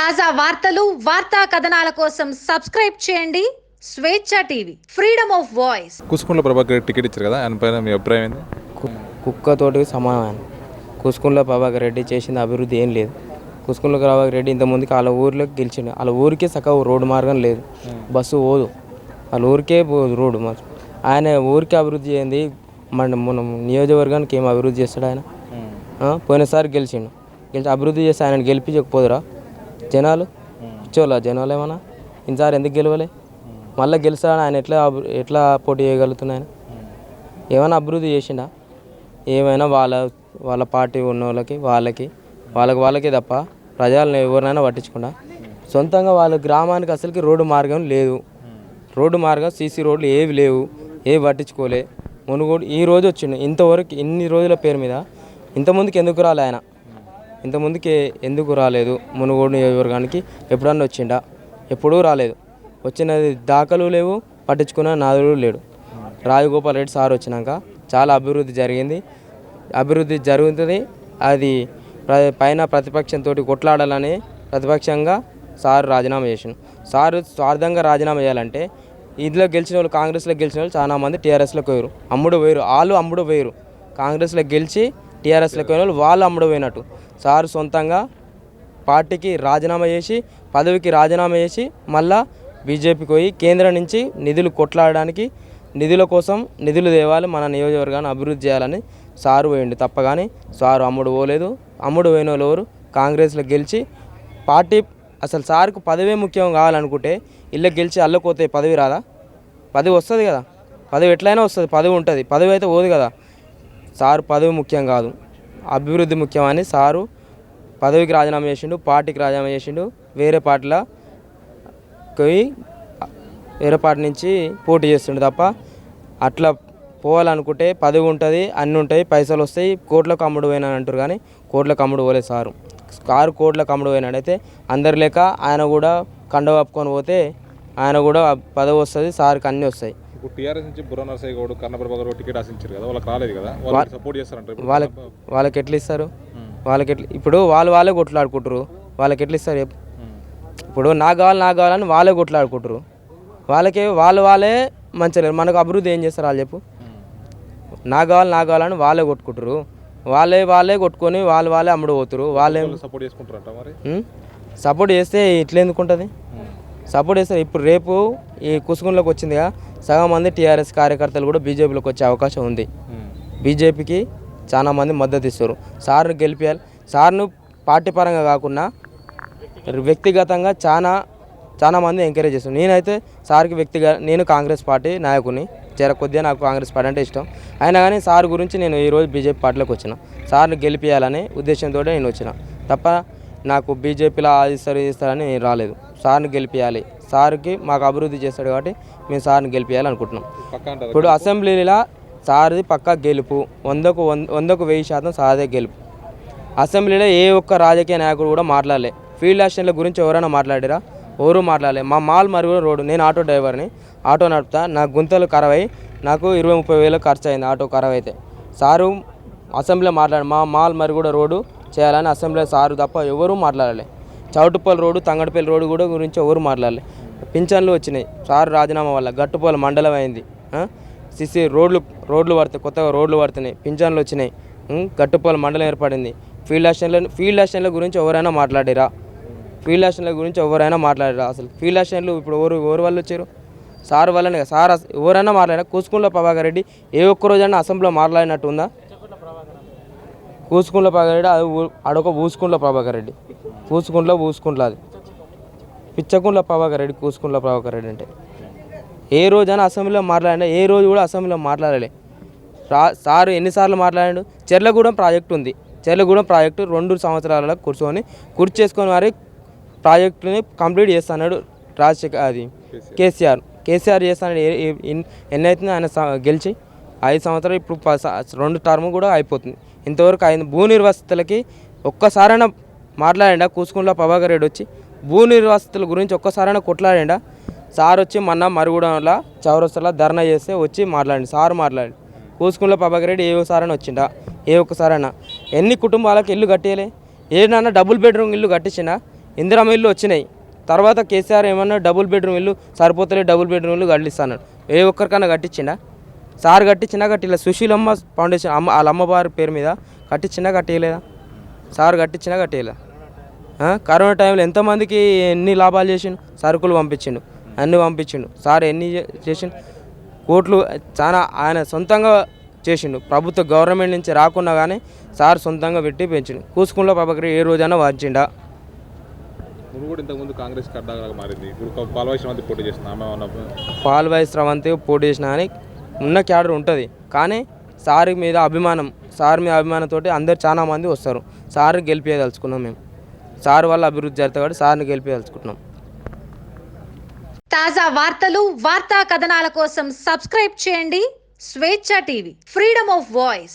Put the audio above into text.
తాజా వార్తలు వార్తా కథనాల కోసం సబ్స్క్రైబ్ చేయండి. Swecha TV freedom of voice. Kusukuntla Prabhakar Reddy ticket ఇచ్చారు కదా ఆయన పైన మీ అభిప్రాయం ఏంది? కు- కుక్కతోటి సమానమైన కుసుకుంట్ల ప్రభాకర్ రెడ్డి చేసిన అభివృద్ధి ఏం లేదు. కుసుకుంట్ల ప్రభాకర్ రెడ్డి ఇంతకుముందుకి వాళ్ళ ఊర్లోకి గెలిచిండు. వాళ్ళ ఊరికే చక్కగా రోడ్డు మార్గం లేదు. బస్సు పోదు. వాళ్ళ ఊరికే పోదు రోడ్డు మరి ఆయన ఊరికి అభివృద్ధి చేయండి మన మన నియోజకవర్గానికి ఏం అభివృద్ధి చేస్తాడు ఆయన? ఆ, పోయినసారి గెలిచిండు. గెలిచి అభివృద్ధి చేస్తే ఆయన గెలిపించకపోదురా? జనాలు? ఇచ్చోళ్ళ జనాలు ఏమన్నా? ఇంతసారి ఎందుకు గెలవలే? మళ్ళీ గెలుస్తాడు ఆయన? ఎట్లా అభి- ఎట్లా పోటీ చేయగలుగుతున్నాయని ఏమైనా అభివృద్ధి చేసిండా? ఏమైనా వాళ్ళ వాళ్ళ పార్టీ ఉన్న వాళ్ళకి వాళ్ళకి వాళ్ళకి వాళ్ళకి తప్ప ప్రజలను ఎవరినైనా పట్టించకుండా? సొంతంగా వాళ్ళ గ్రామానికి అసలుకి రోడ్డు మార్గం లేదు. రోడ్డు మార్గం సీసీ రోడ్లు ఏవి లేవు. ఏవి పట్టించుకోలే. మునుగోడు ఈ రోజు వచ్చిండు. ఇంతవరకు ఇన్ని రోజుల పేరు మీద ఇంతమందికి ఎందుకు రాలే ఆయన? ఇంతమందికి ఎందుకు రాలేదు? మునుగోడు నియోజకవర్గానికి ఎప్పుడన్నా వచ్చిండా? ఎప్పుడూ రాలేదు. వచ్చినది దాఖలు లేవు పట్టించుకున్న నాదుడు లేడు. రాజగోపాల్ రెడ్డి సార్ వచ్చినాక చాలా అభివృద్ధి జరిగింది. అభివృద్ధి జరుగుతుంది. అది పైన ప్రతిపక్షంతో కొట్లాడాలని ప్రతిపక్షంగా సార్ రాజీనామా చేసిండు. సార్ స్వార్థంగా రాజీనామా చేయాలంటే ఇందులో గెలిచిన వాళ్ళు కాంగ్రెస్లో గెలిచిన వాళ్ళు చాలామంది టీఆర్ఎస్లోకి పోయారు అమ్ముడు పోయారు వాళ్ళు అమ్ముడు పోయారు కాంగ్రెస్లో గెలిచి టీఆర్ఎస్లోకి పోయిన వాళ్ళు వాళ్ళు అమ్ముడు పోయినట్టు సార్ సొంతంగా పార్టీకి రాజీనామా చేసి పదవికి రాజీనామా చేసి మళ్ళా బీజేపీకి పోయి కేంద్రం నుంచి నిధులు కొట్లాడడానికి నిధుల కోసం నిధులు తేవాలి మన నియోజకవర్గాన్ని అభివృద్ధి చేయాలని సారు పోయిండు. తప్ప కానీ సారు అమ్ముడు పోలేదు. అమ్ముడు పోయిన వాళ్ళు కాంగ్రెస్లో గెలిచి పార్టీ అసలు సార్కు పదవే ముఖ్యం కావాలనుకుంటే ఇళ్ళకి గెలిచి అల్లకపోతే పదవి రాదా? పదవి వస్తుంది కదా. పదవి ఎట్లయినా వస్తుంది. పదవి ఉంటుంది. పదవి అయితే పోదు కదా. సారు పదవి ముఖ్యం కాదు. అభివృద్ధి ముఖ్యమని సారు పదవికి రాజీనామా చేసిండు పార్టీకి రాజీనామా చేసిండు. వేరే పార్టీలో పోయి వేరే పార్టీ నుంచి పోటీ చేస్తుండు తప్ప అట్లా పోవాలనుకుంటే పదవి ఉంటుంది అన్నీ ఉంటాయి పైసలు వస్తాయి కోట్లకు అమ్ముడు పోయినా అంటారు కానీ కోట్లకు అమ్ముడు పోలేదు సారు. కారు కోట్లకు అమ్ముడు పోయినాడైతే అందరు లేక ఆయన కూడా కండ కప్పుకొని పోతే ఆయన కూడా పదవి వస్తుంది సార్కి అన్నీ వస్తాయి. ఇప్పుడు టీఆర్ఎస్ నుంచి బుర్ర నరసయ్య గౌడ్ రెడ్డి టికెట్ ఆశించారు కదా వాళ్ళకి రాలేదు కదా? వాళ్ళకి సపోర్ట్ చేస్తారంటారు వాళ్ళకి వాళ్ళకి ఎట్లా ఇస్తారు? వాళ్ళకి ఎట్లా ఇప్పుడు వాళ్ళు వాళ్ళే కొట్లాడుకుంటారు. వాళ్ళకి ఎట్లా ఇస్తారు ఇప్పుడు నాకు కావాలి నాకు కావాలని వాళ్ళే కొట్లాడుకుంటారు. వాళ్ళకి వాళ్ళు వాళ్ళే మంచిగా. మనకు అభివృద్ధి ఏం చేస్తారు వాళ్ళు చెప్పు. నాకు కావాలి నాకు కావాలని వాళ్ళే కొట్టుకుంటారు. వాళ్ళే వాళ్ళే కొట్టుకొని వాళ్ళు వాళ్ళే అమ్ముడు పోతారు. వాళ్ళే సపోర్ట్ చేసుకుంటారంట మరి? సపోర్ట్ చేస్తే ఇట్లా ఎందుకు ఉంటుంది? సపోర్ట్ చేస్తారు. ఇప్పుడు రేపు ఈ కుసుగుంలోకి వచ్చిందిగా. సగం మంది టీఆర్ఎస్ కార్యకర్తలు కూడా బీజేపీలోకి వచ్చే అవకాశం ఉంది. బీజేపీకి చాలా మంది మద్దతు ఇస్తారు. సార్ను గెలిపించాలి సార్ను పార్టీ పరంగా కాకుండా వ్యక్తిగతంగా చాలా చాలా మంది ఎంకరేజ్ చేస్తారు. నేనైతే సార్కి వ్యక్తిగా నేను కాంగ్రెస్ పార్టీ నాయకుని జర కొద్దిగా నాకు కాంగ్రెస్ పార్టీ అంటే ఇష్టం. అయినా కానీ సార్ గురించి నేను ఈరోజు బీజేపీ పార్టీలోకి వచ్చిన. సార్ని గెలిపించాలనే ఉద్దేశంతో నేను వచ్చిన. తప్ప నాకు బీజేపీలో ఆదిస్తారు ఇస్తారని నేను రాలేదు. సార్ని గెలిపించాలి సార్కి మాకు అభివృద్ధి చేస్తాడు కాబట్టి మేము సార్ని గెలిపించాలి అనుకుంటున్నాం పక్క అంటారు ఇప్పుడు అసెంబ్లీలో సార్ది పక్కా గెలుపు వందకు వంద వందకు వెయ్యి శాతం సారదే గెలుపు. అసెంబ్లీలో ఏ ఒక్క రాజకీయ నాయకుడు కూడా మాట్లాడలే. ఫీల్డ్ అసిస్టెంట్ల గురించి ఎవరైనా మాట్లాడారా? ఎవరు మాట్లాడలే. మా మాల్ మరుగున రోడ్డు నేను ఆటో డ్రైవర్ని. ఆటో నడుపుతా నా గుంతలు ఖరాబ్ అయ్యి నాకు ఇరవై ముప్పై వేలు ఖర్చు అయింది ఆటో ఖరాబ్ అయితే. సారు అసెంబ్లీలో మాట్లాడు మా మాల్ మరుగుడ రోడ్డు చేయాలని అసెంబ్లీలో సారు తప్ప ఎవరూ మాట్లాడలే. చౌటుపల్లి రోడ్డు తంగడపల్లి రోడ్డు కూడా గురించి ఎవరు మాట్లాడలే. పింఛన్లు వచ్చినాయి. సారు రాజీనామా వల్ల గట్టుపోల మండలం అయింది సిసి రోడ్లు రోడ్లు పడుతాయి కొత్తగా రోడ్లు పడుతున్నాయి. పింఛన్లు వచ్చినాయి. గట్టుపోల మండలం ఏర్పడింది. ఫీల్డ్ యాక్షన్ల ఫీల్డ్ యాక్షన్ల గురించి ఎవరైనా మాట్లాడిరా? ఫీల్డ్ యాక్షన్ల గురించి ఎవరైనా మాట్లాడిరా? అసలు ఫీల్డ్ యాక్షన్లు ఇప్పుడు ఎవరు ఎవరు వాళ్ళు వచ్చారు? సార్ వల్లనే కదా. సార్ ఎవరైనా మాట్లాడారా కూసుకుంట్ల ప్రభాకర్ రెడ్డి ఏ ఒక్క రోజైనా అసెంబ్లీలో మాట్లాడినట్టు ఉందా? కూసుకుంట్ల ప్రభాకర్ రెడ్డి అది అడొక ఊసుకుంట్ల ప్రభాకర్ రెడ్డి. కూసుకుంట్ల ఊసుకుంట్ల అది. పిచ్చకుంట్ల ప్రభాకర్ రెడ్డి కూసుకుంట్ల ప్రభాకర్ రెడ్డి అంటే. ఏ రోజైనా అసెంబ్లీలో మాట్లాడినా ఏ రోజు కూడా అసెంబ్లీలో మాట్లాడలే. రా సారు ఎన్నిసార్లు మాట్లాడాడు? చెర్లగూడెం ప్రాజెక్టు ఉంది. చెర్లగూడెం ప్రాజెక్టు రెండు సంవత్సరాలలో కూర్చొని కుర్చీ చేసుకొని మరి ప్రాజెక్టుని కంప్లీట్ చేస్తున్నాడు రాజశేఖర్ అది కేసీఆర్. కేసీఆర్. చేస్తాడు ఏ- ఏ- ఎన్- ఎన్ని అవుతుంది ఆయన గెలిచి? ఐదు సంవత్సరాలు ఇప్పుడు రెండు టర్మ్ కూడా అయిపోతుంది. ఇంతవరకు అయింది భూ నిర్వాసితులకి ఒక్కసారైనా మాట్లాడిండా? కూసుకుంట్ల ప్రభాకర్ రెడ్డి వచ్చి భూ నిర్వాసితుల గురించి ఒక్కసారైనా కొట్లాడిండా? సార్ వచ్చి మొన్న మరుగుడంలో చౌరస్తలో ధర్నా చేస్తే వచ్చి మాట్లాడి సార్ మాట్లాడి కూసుకుంట్ల ప్రభాకర్ రెడ్డి ఏ ఒకసారైనా వచ్చిండా? ఏ ఒక్కసారైనా ఎన్ని కుటుంబాలకు ఇల్లు కట్టేయలే? ఏదైనా డబుల్ బెడ్రూమ్ ఇల్లు కట్టించినా ఇందిరమ్మ ఇల్లు వచ్చినాయి. తర్వాత కేసీఆర్ ఏమన్నా డబుల్ బెడ్రూమ్ ఇల్లు సరిపోతలే డబుల్ బెడ్రూమ్ ఇల్లు కట్టిస్తాను ఏ ఒక్కరికన్నా కట్టించిండా? సార్ కట్టించినా కట్టిలే సుశీలమ్మ ఫౌండేషన్ అమ్మ వాళ్ళ అమ్మవారి పేరు మీద కట్టించినా కట్టేయలేదా? సార్ కట్టించినా కట్టేయలేదా కరోనా టైంలో ఎంతమందికి ఎన్ని లాభాలు చేసిండు? సరుకులు పంపించిండు. అన్ని పంపించిండు. సార్ ఎన్ని చేసిండు? కోట్లు చాలా ఆయన సొంతంగా చేసిండు. ప్రభుత్వ గవర్నమెంట్ నుంచి రాకున్నా కానీ సార్ సొంతంగా పెట్టి పెంచిండు. కూసుకుంలో పాపకి ఏ రోజైనా వాచిండా? నువ్వు కూడా ఇంతకుముందు కాంగ్రెస్ మారింది. ఇప్పుడు మంది పోటీ ఆమె వై స్రవంతి పోటీ చేసిన కానీ ఉన్న క్యాడర్ ఉంటుంది. కానీ సార్ మీద అభిమానం సార్ మీద అభిమానంతో అందరు చాలా మంది వస్తారు. సార్ గెలిపేయదలుచుకున్నాం మేము. సార్ వల్ల అభివృద్ధి జరుగుతుంది కాబట్టి సార్ని గెలిపించుకుంటున్నాం తాజా వార్తలు వార్తా కథనాల కోసం సబ్స్క్రైబ్ చేయండి. Swecha TV freedom of voice.